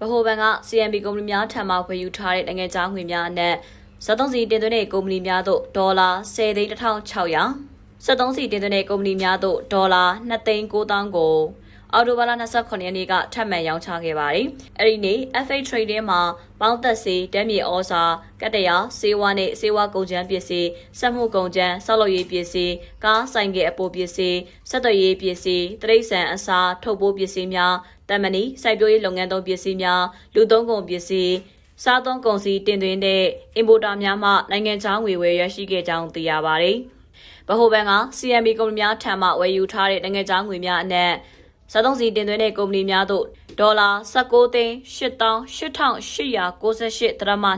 ဗဟိုဘဏ်က CMB ကုမ္ပဏီများထံမှဝယ်ယူထားတဲ့နိုင်ငံခြားငွေများအနက်73စီတင်သွင်းတဲ့ကုမ္ပဏီများသို့ဒေါ်လာ10,600 73စီတင်သွင်းတဲ့ကုမ္ပဏီများသို့ဒေါ်လာ2,900ကို အော်တိုဘာလ29ရက်နေ့ကထပ်မံရောင်းချခဲ့ပါတယ်။အဲဒီနေ့ FA Trading မှာပေါင်းသက်စီဓာတ်မြေဩဇာကတ္တရာစေဝါနဲ့စေဝါကုန်ကျန်းပစ္စည်းစက်မှုကုန်ကျန်းဆောက်လုပ်ရေးပစ္စည်းကားဆိုင်ကယ်အပိုပစ္စည်းစက်သွယ်ရေးပစ္စည်းတရိတ်ဆန်အစားထုတ်ပိုးပစ္စည်းများတမဏီစိုက်ပျိုးရေးလုပ်ငန်းသုံးပစ္စည်းများလူသုံးကုန်ပစ္စည်းစားသုံးကုန်စည်တင်သွင်းတဲ့အင်ပိုတာများမှနိုင်ငံခြားငွေဝယ်ရရှိခဲ့ကြောင်းသိရပါတယ်။ဗဟိုဘဏ်က CMB ကုမ္ပဏီများထံမှဝယ်ယူထားတဲ့နိုင်ငံခြားငွေများအနက် 73စီတင်သွင်းတဲ့ကုမ္ပဏီများသို့ဒေါ်လာ19သိန်း88,8898ဒရမ23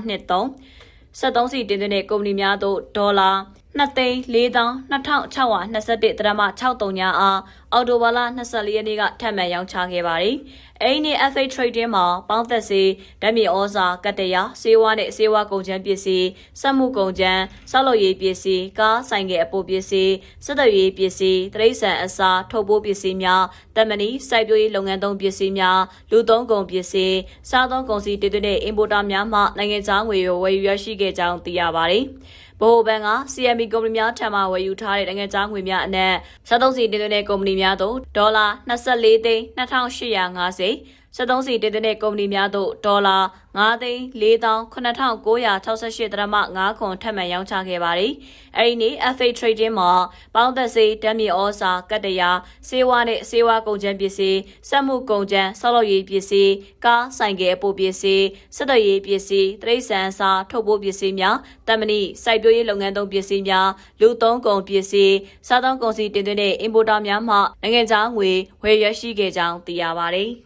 73စီတင်သွင်းတဲ့ကုမ္ပဏီများသို့ဒေါ်လာ2သိန်း4,2621ဒရမ63ညာအားအော်တိုဘာလ24ရက်နေ့ကထပ်မံရောင်းချခဲ့ပါတယ်။အဲဒီနေ့ FA Trading မှာပေါင်းသက်စေဓာတ်မြေဩဇာကတ္တရာစေဝါနဲ့စေဝါကုန်ကျန်းပစ္စည်းစက်မှုကုန်ကျန်းဆောက်လုပ်ရေးပစ္စည်းကားဆိုင်ကယ်အပိုပစ္စည်းစက်သွယ်ရေးပစ္စည်းတရိတ်ဆန်အစားထုတ်ပိုးပစ္စည်းများတမဏီစိုက်ပျိုးရေးလုပ်ငန်းသုံးပစ္စည်းများလူသုံးကုန်ပစ္စည်းစားသုံးကုန်စည်တည်တဲ့ importer များမှနိုင်ငံခြားငွေကိုဝယ်ယူရရှိခဲ့ကြောင်းသိရပါတယ်။ဗဟိုဘဏ်က CMB ကုမ္ပဏီများထံမှဝယ်ယူထားတဲ့နိုင်ငံခြားငွေများအနက်73စီတင်သွင်းတဲ့ကုမ္ပဏီများသို့ဒေါ်လာ24သိန်း2850 73စီတင်သွင်းတဲ့ကုမ္ပဏီများသို့ဒေါ်လာ9သိန်း49,968ဒရမ9ခွန်ထပ်မံရောင်းချခဲ့ပါတယ်။အဲဒီနေ့ FA Trading မှာပေါင်းသက်စေဓာတ်မြေဩဇာကတ္တရာစေဝါနဲ့စေဝါကုန်ကျန်းပစ္စည်းစက်မှုကုန်ကျန်းဆောက်လုပ်ရေးပစ္စည်းကားဆိုင်ကယ်အပိုပစ္စည်းစက်သွယ်ရေးပစ္စည်းတရိတ်ဆန်စာထုတ်ပိုးပစ္စည်းများတမဏိစိုက်ပျိုးရေးလုပ်ငန်းသုံးပစ္စည်းများလူသုံးကုန်ပစ္စည်းစားသုံးကုန်စည်တင်သွင်းတဲ့ importer များမှနိုင်ငံခြားငွေဝယ်ရရှိခဲ့ကြောင်းသိရပါတယ်။